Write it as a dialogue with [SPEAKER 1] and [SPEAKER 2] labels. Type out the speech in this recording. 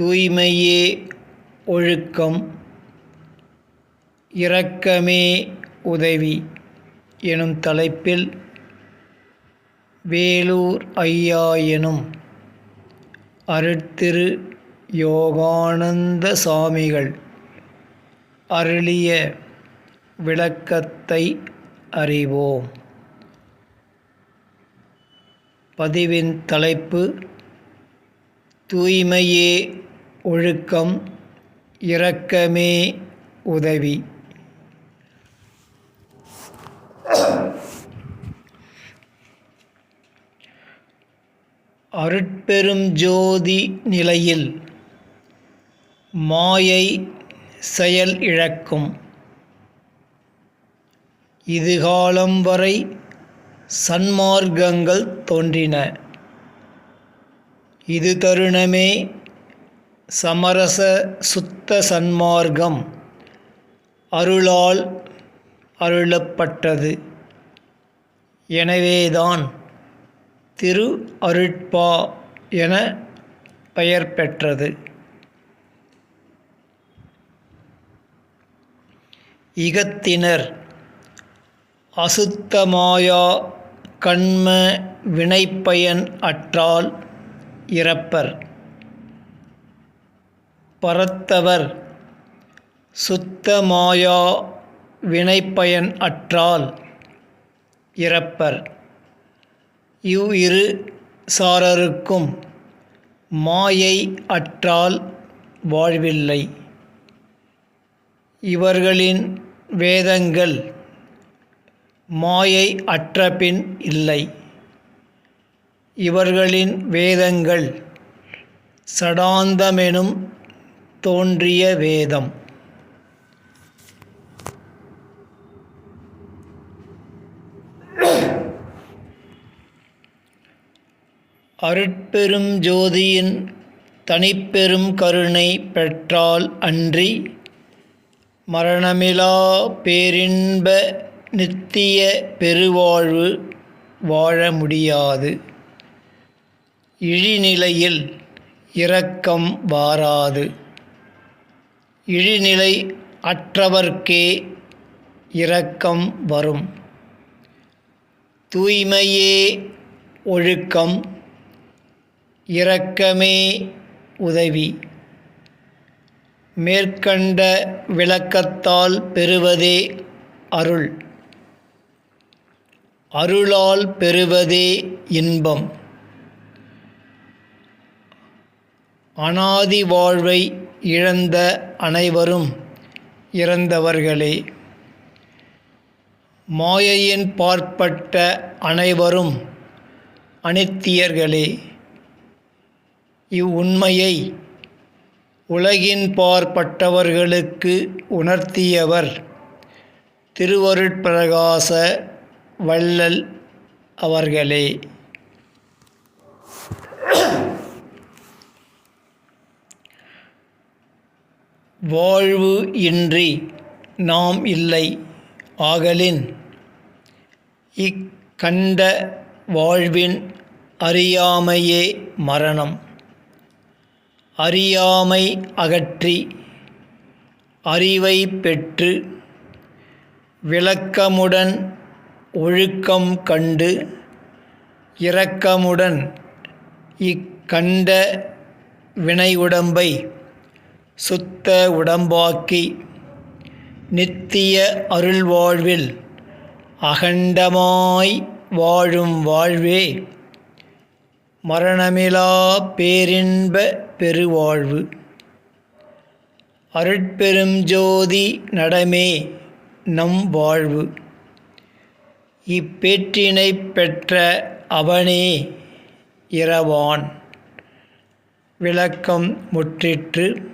[SPEAKER 1] தூய்மையே ஒழுக்கம் இரக்கமே உதவி எனும் தலைப்பில் வேலூர் ஐயா எனும் அருட்திரு யோகானந்த சாமிகள் அருளிய விளக்கத்தை அறிவோம். பதிவின் தலைப்பு தூய்மையே ஒழுக்கம் இரக்கமே உதவி. அருட்பெரும் ஜோதி நிலையில் மாயை செயல் இழக்கும். இதுகாலம் வரை சன்மார்க்கங்கள் தோன்றின. இது தருணமே சமரச சுத்த சன்மார்க்கம் அருளால் அருளப்பட்டது. எனவேதான் திரு அருட்பா என பெயர் பெற்றது. இகத்தினர் அசுத்தமாயா கண்ம வினைப்பயன் அற்றால் இறப்பர். பரத்தவர் சுத்தமாயா வினைப்பயன் அற்றால் இறப்பர். இவ் இரு சாரருக்கும் மாயை அற்றால் வாழ்வில்லை. இவர்களின் வேதங்கள் மாயை அற்றபின் இல்லை. இவர்களின் வேதங்கள் சடாந்தமெனும் தோன்றிய வேதம். அருட்பெரும் ஜோதியின் தனிப்பெரும் கருணை பெற்றால் அன்றி மரணமிலா பேரின்ப நித்திய பெருவாழ்வு வாழ முடியாது. இழிநிலையில் இரக்கம் வாராது. இழிநிலை அற்றவர்க்கே இரக்கம் வரும். தூய்மையே ஒழுக்கம் இரக்கமே உதவி. மேற்கண்ட விளக்கத்தால் பெறுவதே அருள். அருளால் பெறுவதே இன்பம். அனாதி வாழ்வை இழந்த அனைவரும் இறந்தவர்களே. மாயையின் பார்ப்பட்ட அனைவரும் அனித்தியர்களே. இவ்வுண்மையை உலகின் பார்ப்பட்டவர்களுக்கு உணர்த்தியவர் திருவருட்பிரகாச வள்ளல் அவர்களே. வாழ்வு இன்றி நாம் இல்லை. ஆகலின் இக்கண்ட வாழ்வின் அறியாமையே மரணம். அறியாமை அகற்றி அறிவை பெற்று விளக்கமுடன் ஒழுக்கம் கண்டு இரக்கமுடன் இக்கண்ட வினையுடம்பை சுத்த உடம்பாக்கி நித்திய அருள்வாழ்வில் அகண்டமாய் வாழும் வாழ்வே மரணமிலா பேரின்ப பெருவாழ்வு. அருட்பெரும் ஜோதி நடமே நம் வாழ்வு. இப்பேற்றினை பெற்ற அவனே இரவான். விளக்கம் முற்றிற்று.